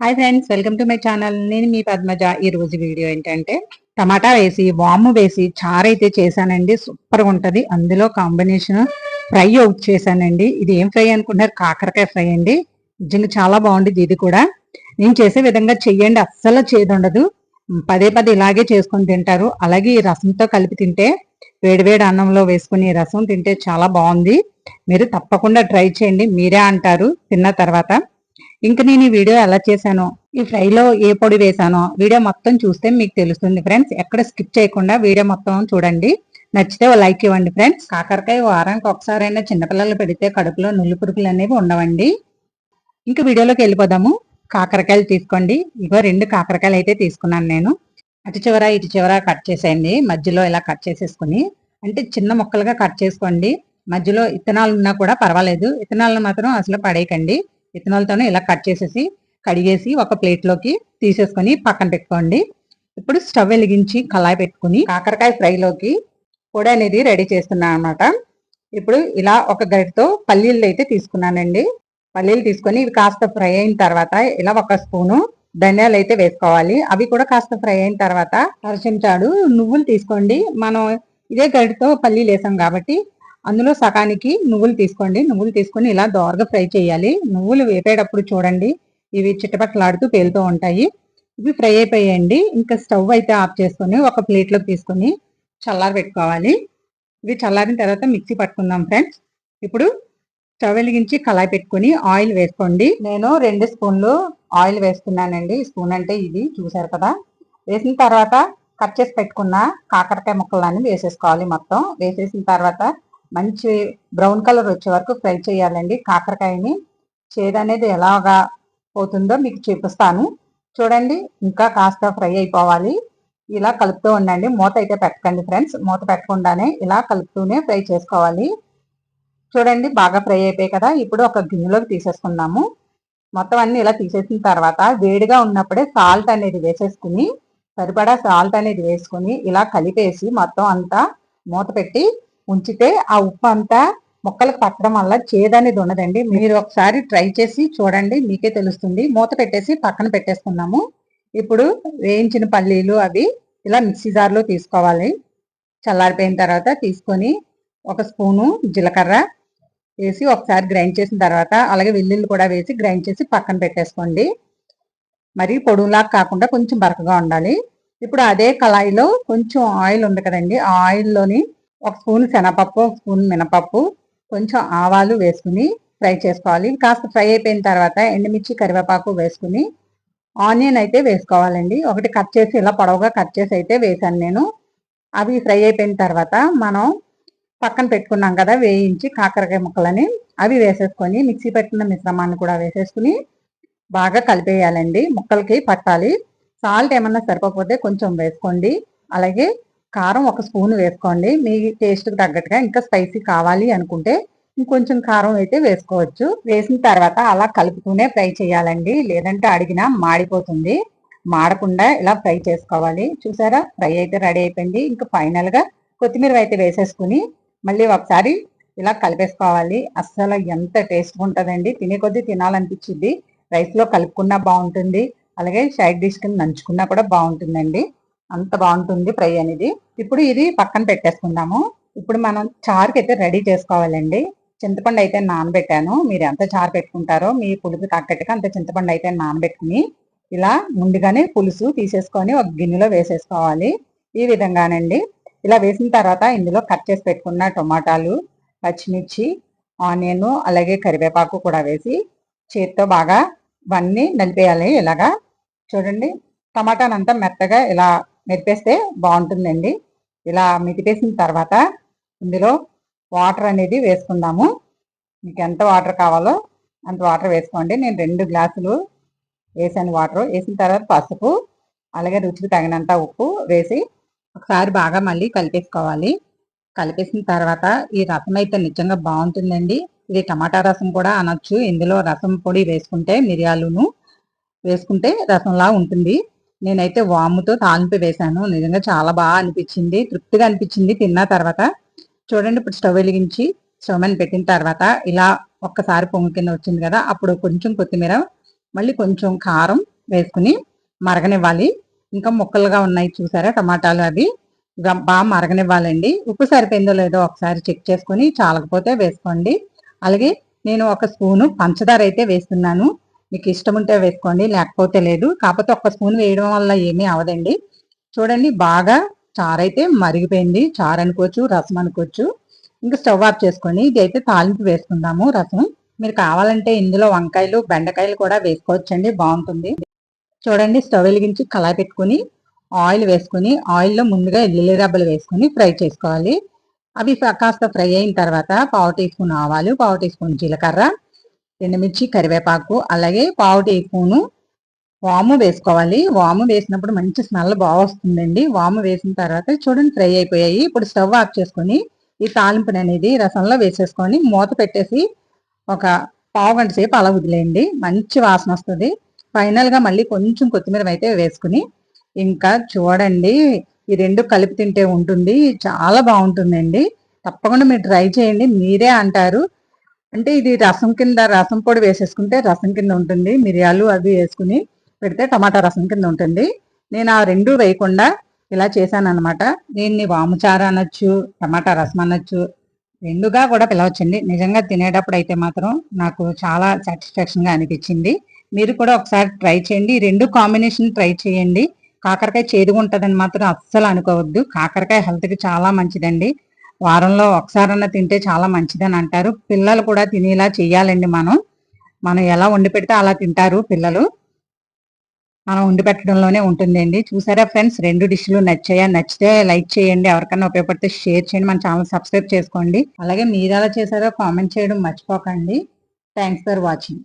Hi friends welcome to my channel నేను మీ పద్మజ. ఈ రోజు వీడియో ఏంటంటే టమాటా వేసి వాము వేసి చారు అయితే చేశానండి. సూపర్గా ఉంటుంది. అందులో కాంబినేషన్ ఫ్రై ఒకటి చేశానండి. ఇది ఏం ఫ్రై అనుకుంటున్నారు? కాకరకాయ ఫ్రై అండి. నిజంగా చాలా బాగుండేది ఇది కూడా. నేను చేసే విధంగా చెయ్యండి. అస్సలు చేదుండదు పదే పదే ఇలాగే చేసుకొని తింటారు. అలాగే ఈ రసంతో కలిపి తింటే వేడివేడి అన్నంలో వేసుకుని రసం తింటే చాలా బాగుంది. మీరు తప్పకుండా ట్రై చేయండి. మీరే అంటారు. తిన్న తర్వాత ఇంకా నేను ఈ వీడియో ఎలా చేశాను ఈ ఫ్రైలో ఏ పొడి వేశానో వీడియో మొత్తం చూస్తే మీకు తెలుస్తుంది ఫ్రెండ్స్. ఎక్కడ స్కిప్ చేయకుండా వీడియో మొత్తం చూడండి. నచ్చితే ఓ లైక్ ఇవ్వండి ఫ్రెండ్స్. కాకరకాయ వారానికి ఒకసారైనా చిన్నపిల్లలు పెడితే కడుపులో నుల్లి పురుగులు అనేవి ఉండవండి. ఇంకా వీడియోలోకి వెళ్ళిపోదాము. కాకరకాయలు తీసుకోండి. ఇగో రెండు కాకరకాయలు అయితే తీసుకున్నాను నేను. అటు చివర ఇటు చివర కట్ చేసేయండి. మధ్యలో ఇలా కట్ చేసేసుకుని అంటే చిన్న ముక్కలుగా కట్ చేసుకోండి. మధ్యలో ఇత్తనాలు ఉన్నా కూడా పర్వాలేదు. ఇత్తనాలను మాత్రం అసలు పడేయకండి. విత్తనాలతోనే ఇలా కట్ చేసేసి కడిగేసి ఒక ప్లేట్లోకి తీసేసుకొని పక్కన పెట్టుకోండి. ఇప్పుడు స్టవ్ వెలిగించి కళాయి పెట్టుకుని కాకరకాయ ఫ్రైలోకి పొడి అనేది రెడీ చేస్తున్నాను అనమాట ఇప్పుడు ఇలా ఒక గరిటతో పల్లీలు అయితే తీసుకున్నానండి. పల్లీలు తీసుకొని ఇవి కాస్త ఫ్రై అయిన తర్వాత ఇలా ఒక స్పూను ధనియాలు అయితే వేసుకోవాలి. అవి కూడా కాస్త ఫ్రై అయిన తర్వాత అరచెంచాడు నువ్వులు తీసుకోండి. మనం ఇదే గరిటతో పల్లీలు వేసాం కాబట్టి అందులో సగానికి నువ్వులు తీసుకోండి. నువ్వులు తీసుకొని ఇలా దోరగా ఫ్రై చేయాలి. నువ్వులు వేపేటప్పుడు చూడండి. ఇవి చిట్టపట్టలాడుతూ పేలుతూ ఉంటాయి. ఇవి ఫ్రై అయిపోయాయండి ఇంకా స్టవ్ అయితే ఆఫ్ చేసుకొని ఒక ప్లేట్లోకి తీసుకొని చల్లారి పెట్టుకోవాలి. ఇవి చల్లారిన తర్వాత మిక్సీ పట్టుకుందాం ఫ్రెండ్స్. ఇప్పుడు స్టవ్ వెలిగించి కళాయి పెట్టుకుని ఆయిల్ వేసుకోండి. నేను రెండు స్పూన్లు ఆయిల్ వేసుకున్నానండి స్పూన్ అంటే ఇది చూసారు కదా. వేసిన తర్వాత కట్ చేసి పెట్టుకున్న కాకరకాయ ముక్కలన్నీ వేసేసుకోవాలి మొత్తం. వేసేసిన తర్వాత మంచి బ్రౌన్ కలర్ వచ్చే వరకు ఫ్రై చేయాలండి. కాకరకాయని చేదు అనేది ఎలాగా పోతుందో మీకు చూపిస్తాను. చూడండి ఇంకా కాస్త ఫ్రై అయిపోవాలి. ఇలా కలుపుతూ ఉండండి. మూత అయితే పెట్టకండి ఫ్రెండ్స్. మూత పెట్టకుండానే ఇలా కలుపుతూనే ఫ్రై చేసుకోవాలి. చూడండి బాగా ఫ్రై అయిపోయాయి కదా. ఇప్పుడు ఒక గిన్నెలోకి తీసేసుకుందాము. మొత్తం అన్ని ఇలా తీసేసిన తర్వాత వేడిగా ఉన్నప్పుడే సాల్ట్ అనేది వేసేసుకుని సరిపడా సాల్ట్ అనేది వేసుకుని ఇలా కలిపేసి మొత్తం అంతా మూత పెట్టి ఉంచితే ఆ ఉప్పు అంతా మొక్కలకు పట్టడం వల్ల చేదనేది ఉండదండి. మీరు ఒకసారి ట్రై చేసి చూడండి మీకే తెలుస్తుంది. మూత పెట్టేసి పక్కన పెట్టేసుకున్నాము. ఇప్పుడు వేయించిన పల్లీలు అవి ఇలా మిక్సీ జార్లో తీసుకోవాలి. చల్లారిపోయిన తర్వాత తీసుకొని ఒక స్పూను జీలకర్ర వేసి ఒకసారి గ్రైండ్ చేసిన తర్వాత అలాగే వెల్లుల్లి కూడా వేసి గ్రైండ్ చేసి పక్కన పెట్టేసుకోండి. మరి పొడుగులా కాకుండా కొంచెం బరకగా ఉండాలి. ఇప్పుడు అదే కళాయిలో కొంచెం ఆయిల్ ఉంది కదండి ఆ ఆయిల్లోని ఒక స్పూన్ శనగపప్పు ఒక స్పూన్ మినపప్పు కొంచెం ఆవాలు వేసుకుని ఫ్రై చేసుకోవాలి. కాస్త ఫ్రై అయిపోయిన తర్వాత ఎండుమిర్చి కరివేపాకు వేసుకుని ఆనియన్ అయితే వేసుకోవాలండి. ఒకటి కట్ చేసి ఇలా పొడవుగా కట్ చేసి అయితే వేసాను నేను. అవి ఫ్రై అయిపోయిన తర్వాత మనం పక్కన పెట్టుకున్నాం కదా వేయించి కాకరకాయ ముక్కలని అవి వేసేసుకొని మిక్సీ పెట్టిన మిశ్రమాన్ని కూడా వేసేసుకుని బాగా కలిపేయాలండి. ముక్కలకి పట్టాలి. సాల్ట్ ఏమన్నా సరిపోతే కొంచెం వేసుకోండి. అలాగే కారం ఒక స్పూన్ వేసుకోండి. మీ టేస్ట్కి తగ్గట్టుగా ఇంకా స్పైసీ కావాలి అనుకుంటే ఇంకొంచెం కారం అయితే వేసుకోవచ్చు. వేసిన తర్వాత అలా కలుపుతూనే ఫ్రై చేయాలండి. లేదంటే అడిగినా మాడిపోతుంది. మాడకుండా ఇలా ఫ్రై చేసుకోవాలి. చూసారా? ఫ్రై అయితే రెడీ అయిపోయింది. ఇంకా ఫైనల్గా కొత్తిమీర అయితే వేసేసుకుని మళ్ళీ ఒకసారి ఇలా కలిపేసుకోవాలి. అస్సలు ఎంత టేస్ట్ ఉంటుందండి. తినే కొద్దీ తినాలనిపించింది రైస్లో కలుపుకున్నా బాగుంటుంది. అలాగే సైడ్ డిష్ కింద నంచుకున్నా కూడా బాగుంటుందండి. అంత బాగుంటుంది ఫ్రై అనేది. ఇప్పుడు ఇది పక్కన పెట్టేసుకుందాము. ఇప్పుడు మనం చారుకి అయితే రెడీ చేసుకోవాలండి. చింతపండు అయితే నానబెట్టాను. మీరు ఎంత చారు పెట్టుకుంటారో మీ పులుపు తగ్గట్టుగా అంత చింతపండు అయితే నానబెట్టుకుని ఇలా ముందుగానే పులుసు తీసేసుకొని ఒక గిన్నెలో వేసేసుకోవాలి. ఈ విధంగానండి. ఇలా వేసిన తర్వాత ఇందులో కట్ చేసి పెట్టుకున్న టొమాటాలు పచ్చిమిర్చి ఆనియన్ అలాగే కరివేపాకు కూడా వేసి చేతితో బాగా ఇవన్నీ నలిపేయాలి. ఇలాగా చూడండి. టమాటానంతా మెత్తగా ఇలా మెరిపేస్తే బాగుంటుందండి. ఇలా మితిపేసిన తర్వాత ఇందులో వాటర్ అనేది వేసుకుందాము. మీకు ఎంత వాటర్ కావాలో అంత వాటర్ వేసుకోండి. నేను రెండు గ్లాసులు వేసాను వాటర్. వేసిన తర్వాత పసుపు అలాగే రుచికి తగినంత ఉప్పు వేసి ఒకసారి బాగా మళ్ళీ కలిపేసుకోవాలి. కలిపేసిన తర్వాత ఈ రసం అయితే నిజంగా బాగుంటుందండి. ఇది టమాటా రసం కూడా అనొచ్చు. ఇందులో రసం పొడి వేసుకుంటే మిరియాలును వేసుకుంటే రసంలా ఉంటుంది. నేనైతే వాముతో తాలింపు వేశాను. నిజంగా చాలా బాగా అనిపించింది. తృప్తిగా అనిపించింది తిన్న తర్వాత. చూడండి ఇప్పుడు స్టవ్ వెలిగించి స్టవ్ మీద పెట్టిన తర్వాత ఇలా ఒక్కసారి పొంగు కింద వచ్చింది కదా అప్పుడు కొంచెం కొత్తిమీర మళ్ళీ కొంచెం కారం వేసుకుని మరగనివ్వాలి. ఇంకా ముక్కలుగా ఉన్నాయి చూసారా టమాటాలు అవి. బాగా మరగనివ్వాలండి. ఉప్పు సరిపోయిందో లేదో ఒకసారి చెక్ చేసుకుని చాలకపోతే వేసుకోండి. అలాగే నేను ఒక స్పూను పంచదార అయితే వేస్తున్నాను. మీకు ఇష్టం ఉంటే వేసుకోండి లేకపోతే లేదు. కాకపోతే ఒక స్పూన్ వేయడం వల్ల ఏమీ అవదండి. చూడండి బాగా చారు అయితే మరిగిపోయింది. చారు అనుకోవచ్చు రసం అనుకోవచ్చు. ఇంకా స్టవ్ ఆఫ్ చేసుకొని ఇది అయితే తాలింపు వేసుకుందాము రసం. మీరు కావాలంటే ఇందులో వంకాయలు బెండకాయలు కూడా వేసుకోవచ్చండి. బాగుంటుంది. చూడండి స్టవ్ వెలిగించి కళాయి పెట్టుకుని ఆయిల్ వేసుకుని ఆయిల్లో ముందుగా ఎల్లుల్లి రబ్బలు వేసుకుని ఫ్రై చేసుకోవాలి. అవి కాస్త ఫ్రై అయిన తర్వాత పావు టీ స్పూన్ ఆవాలు పావు టీ స్పూన్ జీలకర్ర ఎండుమిర్చి కరివేపాకు అలాగే పావు టీ స్పూను వాము వేసుకోవాలి. వాము వేసినప్పుడు మంచి స్మెల్ బాగా వస్తుందండి. వాము వేసిన తర్వాత చూడండి ఫ్రై అయిపోయాయి. ఇప్పుడు స్టవ్ ఆఫ్ చేసుకొని ఈ తాలింపుని అనేది రసంలో వేసేసుకొని మూత పెట్టేసి ఒక పావు గంట సేపు అలా వదిలేయండి. మంచి వాసన వస్తుంది. ఫైనల్గా మళ్ళీ కొంచెం కొత్తిమీర అయితే వేసుకుని ఇంకా చూడండి ఈ రెండు కలిపి తింటే ఉంటుంది. చాలా బాగుంటుందండి. తప్పకుండా మీరు ట్రై చేయండి. మీరే అంటారు. అంటే ఇది రసం కింద రసం పొడి వేసేసుకుంటే రసం కింద ఉంటుంది మిరియాలు అవి వేసుకుని పెడితే టమాటా రసం కింద ఉంటుంది. నేను ఆ రెండు వేయకుండా ఇలా చేశాను అనమాట దీన్ని వాముచార అనొచ్చు టమాటా రసం అనొచ్చు రెండుగా కూడా పిలవచ్చండి. నిజంగా తినేటప్పుడు అయితే మాత్రం నాకు చాలా సాటిస్ఫాక్షన్గా అనిపించింది. మీరు కూడా ఒకసారి ట్రై చేయండి. రెండు కాంబినేషన్ ట్రై చేయండి. కాకరకాయ చేదుగా ఉంటుందని మాత్రం అస్సలు అనుకోవద్దు. కాకరకాయ హెల్త్కి చాలా మంచిదండి. వారంలో ఒకసారన్నా తింటే చాలా మంచిదని అంటారు. పిల్లలు కూడా తినేలా చేయాలండి మనం. మనం ఎలా వండి పెడితే అలా తింటారు పిల్లలు. మనం వండి పెట్టడంలోనే ఉంటుందండి. చూసారా ఫ్రెండ్స్? రెండు డిష్లు నచ్చాయా? నచ్చితే లైక్ చేయండి. ఎవరికైనా ఉపయోగపడితే షేర్ చేయండి. మన ఛానల్ సబ్స్క్రైబ్ చేసుకోండి. అలాగే మీరు ఎలా చేశారో కామెంట్ చేయడం మర్చిపోకండి. Thanks for watching.